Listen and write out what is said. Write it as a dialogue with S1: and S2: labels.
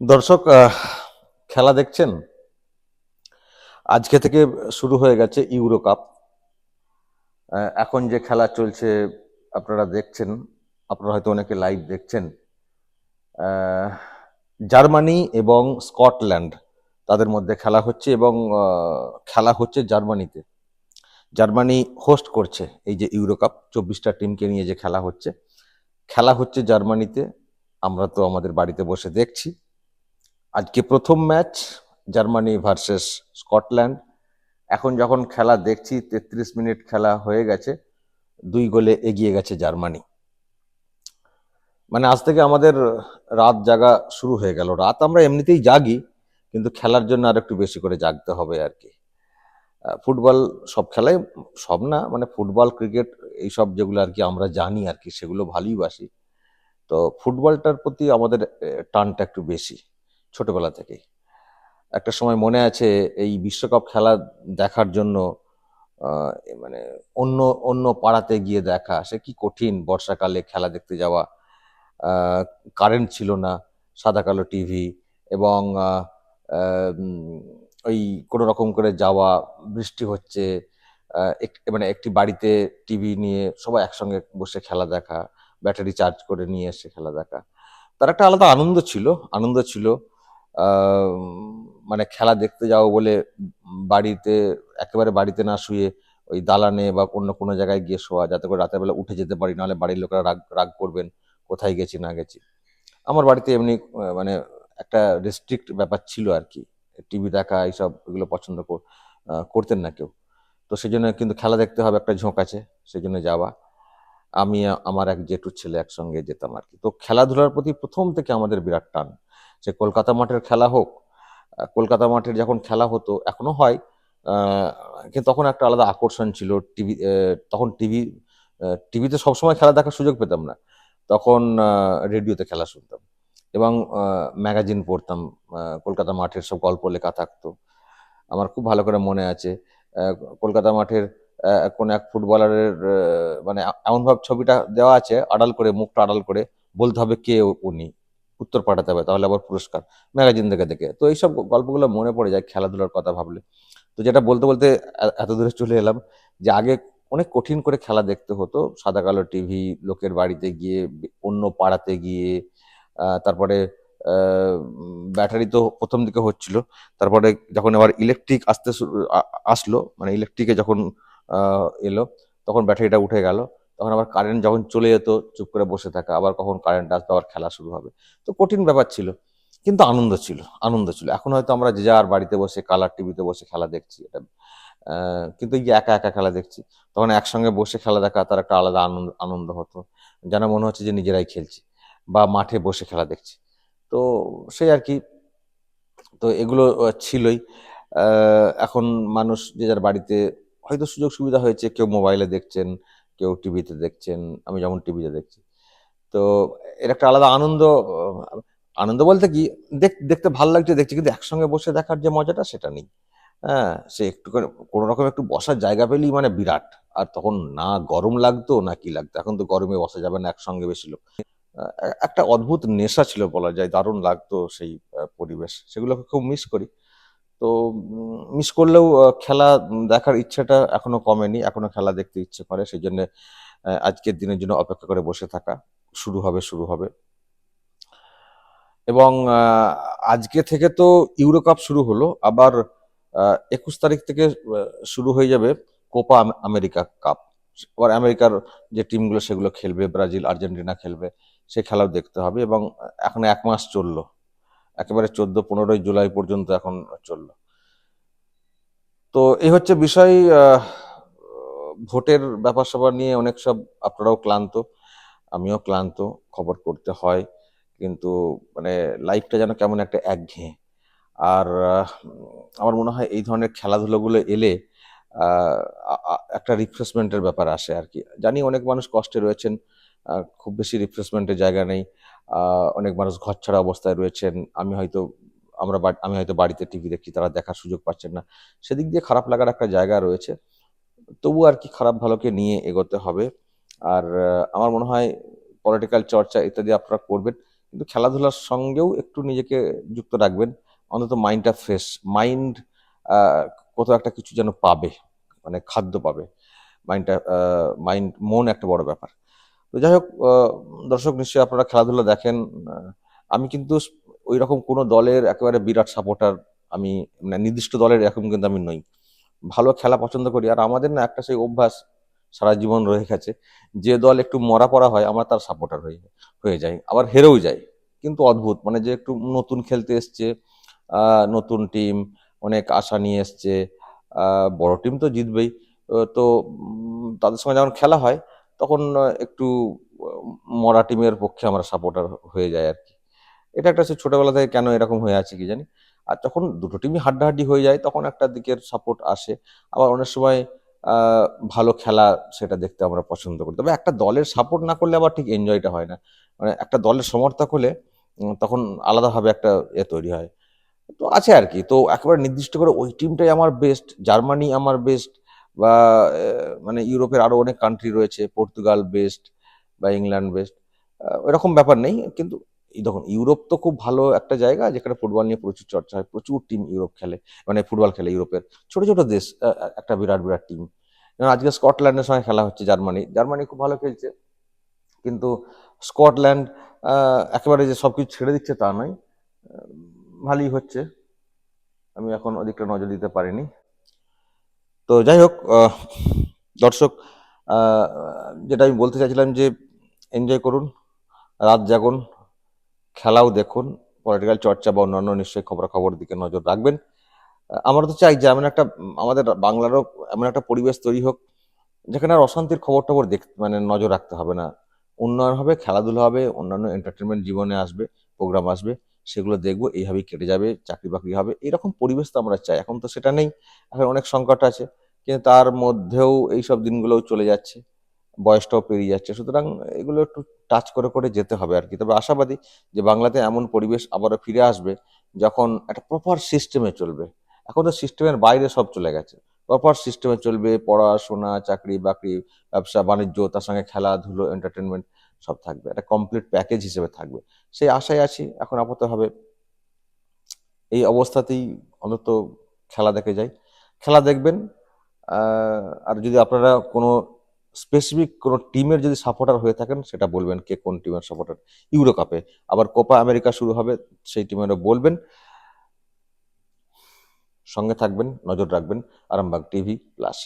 S1: দর্শক খেলা দেখছেন? আজকে থেকে শুরু হয়ে গেছে ইউরো কাপ। এখন যে খেলা চলছে, আপনারা দেখছেন, আপনারা হয়তো অনেকে লাইভ দেখছেন। জার্মানি এবং স্কটল্যান্ড তাদের মধ্যে খেলা হচ্ছে এবং খেলা হচ্ছে জার্মানিতে। জার্মানি হোস্ট করছে এই যে ইউরো কাপ, চব্বিশটা টিমকে নিয়ে যে খেলা হচ্ছে। খেলা হচ্ছে জার্মানিতে, আমরা তো আমাদের বাড়িতে বসে দেখছি। আজকে প্রথম ম্যাচ, জার্মানি ভার্সেস স্কটল্যান্ড। এখন যখন খেলা দেখছি, তেত্রিশ মিনিট খেলা হয়ে গেছে, দুই গোলে এগিয়ে গেছে জার্মানি। মানে আজ থেকে আমাদের রাত জাগা শুরু হয়ে গেল। রাত আমরা এমনিতেই জাগি, কিন্তু খেলার জন্য আর একটু বেশি করে জাগতে হবে আর কি। ফুটবল সব খেলাই, সব না মানে ফুটবল, ক্রিকেট এইসব যেগুলো আর কি আমরা জানি আর কি, সেগুলো ভালোই বাসি। তো ফুটবলটার প্রতি আমাদের টানটা একটু বেশি। ছোটবেলা থেকেই। একটা সময় মনে আছে এই বিশ্বকাপ খেলা দেখার জন্য মানে অন্য অন্য পাড়াতে গিয়ে দেখা, সে কি কঠিন বর্ষাকালে খেলা দেখতে যাওয়া কারেন্ট ছিল না, সাদা কালো টিভি এবং ওই কোনো রকম করে যাওয়া, বৃষ্টি হচ্ছে মানে একটি বাড়িতে টিভি নিয়ে সবাই একসঙ্গে বসে খেলা দেখা, ব্যাটারি চার্জ করে নিয়ে এসে খেলা দেখা। তার একটা আলাদা আনন্দ ছিল আনন্দ ছিল মানে খেলা দেখতে যাও বলে বাড়িতে, একেবারে বাড়িতে না শুয়ে ওই দালানে বা অন্য কোনো জায়গায় গিয়ে শোয়া, যাতে করে রাতের বেলা উঠে যেতে পারি, নাহলে বাড়ির লোকেরা রাগ রাগ করবেন, কোথায় গেছি, না গেছি। আমার বাড়িতে এমনি মানে একটা রেস্ট্রিক্ট ব্যাপার ছিল আর কি। টিভি দেখা, এইসব এগুলো পছন্দ করতেন না কেউ। তো সেই জন্য কিন্তু খেলা দেখতে হবে, একটা ঝোঁক আছে সেই জন্য যাওয়া। আমি, আমার এক জেঠুর ছেলে একসঙ্গে যেতাম আর কি। তো খেলাধুলার প্রতি প্রথম থেকে আমাদের বিরাট টান। সে কলকাতা মাঠের খেলা হোক কলকাতা মাঠের যখন খেলা হতো, এখনও হয় কিন্তু তখন একটা আলাদা আকর্ষণ ছিল, টিভি তখন টিভি টিভিতে সবসময় খেলা দেখার সুযোগ পেতাম না। তখন রেডিওতে খেলা শুনতাম এবং ম্যাগাজিন পড়তাম কলকাতা মাঠের সব গল্প লেখা থাকতো। আমার খুব ভালো করে মনে আছে কলকাতা মাঠের কোন এক ফুটবলারের মানে এমনভাবে ছবিটা দেওয়া আছে, আড়াল করে, মুখটা আড়াল করে, বলতে হবে কে উনি। উত্তর পাঠাতে হবে, তাহলে আবার পুরস্কার ম্যাগাজিন দেখে দেখে। তো এইসব গল্পগুলো মনে পড়ে যায় খেলাধুলার কথা ভাবলে। তো যেটা বলতে বলতে এত দূরে চলে এলাম যে আগে অনেক কঠিন করে খেলা দেখতে হতো, সাদা কালো টিভি, লোকের বাড়িতে গিয়ে, অন্য পাড়াতে গিয়ে তারপরে ব্যাটারি তো প্রথম দিকে হচ্ছিল, তারপরে যখন আবার ইলেকট্রিক আসতে আসলো মানে ইলেকট্রিকে যখন এলো, তখন ব্যাটারিটা উঠে গেল। তখন আবার কারেন্ট যখন চলে যেত, চুপ করে বসে থাকা, আবার কখন কারেন্ট আসবে, আবার খেলা শুরু হবে। তো কঠিন ব্যাপার ছিল, কিন্তু আনন্দ ছিল আনন্দ ছিল। এখন হয়তো আমরা যে যার বাড়িতে বসে কালার টিভিতে বসে খেলা দেখছি, এটা কিন্তু এই যে একা একা খেলা দেখছি, তখন একসঙ্গে বসে খেলা দেখা তার একটা আলাদা আনন্দ আনন্দ হতো। যেন মনে হচ্ছে যে নিজেরাই খেলছি বা মাঠে বসে খেলা দেখছি। তো সেই আর কি, তো এগুলো ছিলই। এখন মানুষ যে যার বাড়িতে হয়তো সুযোগ সুবিধা হয়েছে, কেউ মোবাইলে দেখছেন কেউ টিভিতে দেখছেন, আমি যেমন টিভিতে দেখছি। তো এর একটা আলাদা আনন্দ আনন্দ বলতে কি, দেখ- দেখতে ভালো লাগছে, দেখছি, কিন্তু একসঙ্গে বসে দেখার যে মজাটা, সেটা নেই। হ্যাঁ সে একটু কোনো রকম একটু বসার জায়গা পেলেই মানে বিরাট। আর তখন না গরম লাগতো, না কি লাগতো, এখন তো গরমে বসা যাবে না, একসঙ্গে বেশি লোক। একটা অদ্ভুত নেশা ছিল বলা যায়, দারুণ লাগতো সেই পরিবেশ। সেগুলোকে খুব মিস করি। তো মিস করলেও খেলা দেখার ইচ্ছেটা এখনও কমেনি, এখনও খেলা দেখতে ইচ্ছে করে সেই জন্য আজকের দিনের জন্য অপেক্ষা করে বসে থাকা, শুরু হবে শুরু হবে। এবং আজকে থেকে তো ইউরো কাপ শুরু হলো, আবার একুশ তারিখ থেকে শুরু হয়ে যাবে কোপা আমেরিকা কাপ আবার আমেরিকার যে টিমগুলো সেগুলো খেলবে, ব্রাজিল, আর্জেন্টিনা খেলবে, সে খেলাও দেখতে হবে এবং, এখন এক মাস চলল। একেবারে চোদ্দ, পনেরোই জুলাই পর্যন্ত এখন চলল। তো এই হচ্ছে বিষয় ভোটের ব্যাপার স্যাপার নিয়ে অনেক সব আপনারাও ক্লান্ত, আমিও ক্লান্ত, খবর করতে হয়, কিন্তু মানে লাইফটা যেন কেমন একটা একঘেয়ে। আর আমার মনে হয় এই ধরনের খেলাধুলোগুলো এলে একটা রিফ্রেশমেন্টের ব্যাপার আসে আর কি। জানি অনেক মানুষ কষ্টে রয়েছেন খুব বেশি রিফ্রেশমেন্টের জায়গা নেই অনেক মানুষ ঘর ছাড়া অবস্থায় রয়েছেন। আমি হয়তো, আমরা আমি হয়তো বাড়িতে টিভি দেখছি, তারা দেখার সুযোগ পাচ্ছেন না। সেদিক দিয়ে খারাপ লাগার একটা জায়গা রয়েছে। তবু আর কি খারাপ ভালোকে নিয়ে এগোতে হবে। আর আমার মনে হয় পলিটিক্যাল চর্চা ইত্যাদি আপনারা করবেন। কিন্তু খেলাধুলার সঙ্গেও একটু নিজেকে যুক্ত রাখবেন। অন্তত মাইন্ডটা ফ্রেশ মাইন্ড কোথাও একটা কিছু যেন পাবে মানে খাদ্য পাবে। মাইন্ডটা মাইন্ড মন একটা বড় ব্যাপার। তো যাই হোক দর্শক নিশ্চয়ই আপনারা খেলাধুলা দেখেন। আমি কিন্তু ওই রকম কোনো দলের একেবারে বিরাট সাপোর্টার আমি মানে নির্দিষ্ট দলের এরকম কিন্তু আমি নই। ভালো খেলা পছন্দ করি। আর আমাদের না একটা সেই অভ্যাস সারা জীবন রয়ে গেছে, যে দল একটু মরা পড়া হয়, আমরা তার সাপোর্টার হয়ে হয়ে যাই, আবার হেরেও যাই। কিন্তু অদ্ভুত মানে যে একটু নতুন খেলতে এসছে নতুন টিম অনেক আশা নিয়ে এসছে বড় টিম তো জিতবেই। তো তাদের সঙ্গে যখন খেলা হয় তখন একটু মরা টিমের পক্ষে আমরা সাপোর্টার হয়ে যায় আর কি। এটা একটা সে ছোটবেলা থেকে কেন এরকম হয়ে আছে কি জানি? আর যখন দুটো টিমই হাড্ডাহাড্ডি হয়ে যায়, তখন একটা দিকের সাপোর্ট আসে। আবার অনেক সময় ভালো খেলা সেটা দেখতে আমরা পছন্দ করি। তবে একটা দলের সাপোর্ট না করলে আবার ঠিক এনজয়টা হয় না। মানে একটা দলের সমর্থক হলে তখন আলাদাভাবে একটা এ তৈরি হয়। তো আছে আর কি। তো একেবারে নির্দিষ্ট করে ওই টিমটাই আমার বেস্ট জার্মানি আমার বেস্ট বা মানে ইউরোপের আরও অনেক কান্ট্রি রয়েছে পর্তুগাল বেস্ট বা ইংল্যান্ড বেস্ট এরকম ব্যাপার নেই, কিন্তু দেখুন, ইউরোপ তো খুব ভালো একটা জায়গা যেখানে ফুটবল নিয়ে প্রচুর চর্চা হয়, প্রচুর টিম ইউরোপ খেলে মানে ফুটবল খেলে ইউরোপের। ছোট ছোট দেশ একটা বিরাট বিরাট টিম আজকে স্কটল্যান্ডের সঙ্গে খেলা হচ্ছে জার্মানি। জার্মানি খুব ভালো খেলছে, কিন্তু স্কটল্যান্ড একেবারে যে সবকিছু ছেড়ে দিচ্ছে তা নয় ভালোই হচ্ছে। আমি এখন ওদিকটা নজর দিতে পারিনি। তো যাই হোক দর্শক যেটা আমি বলতে চাইছিলাম যে এনজয় করুন, রাত জাগুন, খেলাও দেখুন পলিটিক্যাল চর্চা বা অন্যান্য নিশ্চয়ই খবরাখবর দিকে নজর রাখবেন। আমরা তো চাই যে এমন একটা, আমাদের বাংলারও এমন একটা পরিবেশ তৈরি হোক, যেখানে আর অশান্তির খবর টবর দেখ মানে নজর রাখতে হবে না। উন্নয়ন হবে, খেলাধুলা হবে, অন্যান্য এন্টারটেনমেন্ট জীবনে আসবে প্রোগ্রাম আসবে। সেগুলো দেখব, এইভাবেই কেটে যাবে, চাকরি বাকরি হবে। এরকম পরিবেশ তো আমরা চাই, এখন তো সেটা নেই, এখন অনেক সংকট আছে। কিন্তু তার মধ্যেও এইসব দিনগুলোও চলে যাচ্ছে, বয়সটাও পেরিয়ে যাচ্ছে। সুতরাং এগুলো একটু টাচ করে করে যেতে হবে আর কি। তবে আশাবাদী যে বাংলাতে এমন পরিবেশ আবারও ফিরে আসবে যখন একটা প্রপার সিস্টেমে চলবে। এখন তো সিস্টেমের বাইরে সব চলে গেছে। প্রপার সিস্টেমে চলবে পড়াশোনা চাকরি, বাকরি, ব্যবসা, বাণিজ্য, তার সঙ্গে খেলাধুলো এন্টারটেনমেন্ট সব থাকবে। একটা কমপ্লিট প্যাকেজ হিসেবে থাকবে। সেই আশায় আছি, এখন আপাতত হবে। এই অবস্থাতেই অন্তত খেলা দেখে যাই। খেলা দেখবেন আর যদি আপনারা কোনো স্পেসিফিক কোনো টিমের যদি সাপোর্টার হয়ে থাকেন, সেটা বলবেন কে কোন টিমের সাপোর্টার ইউরো কাপে আবার কোপা আমেরিকা শুরু হবে, সেই টিমেরও বলবেন। সঙ্গে থাকবেন নজর রাখবেন আরামবাগ টিভি প্লাস।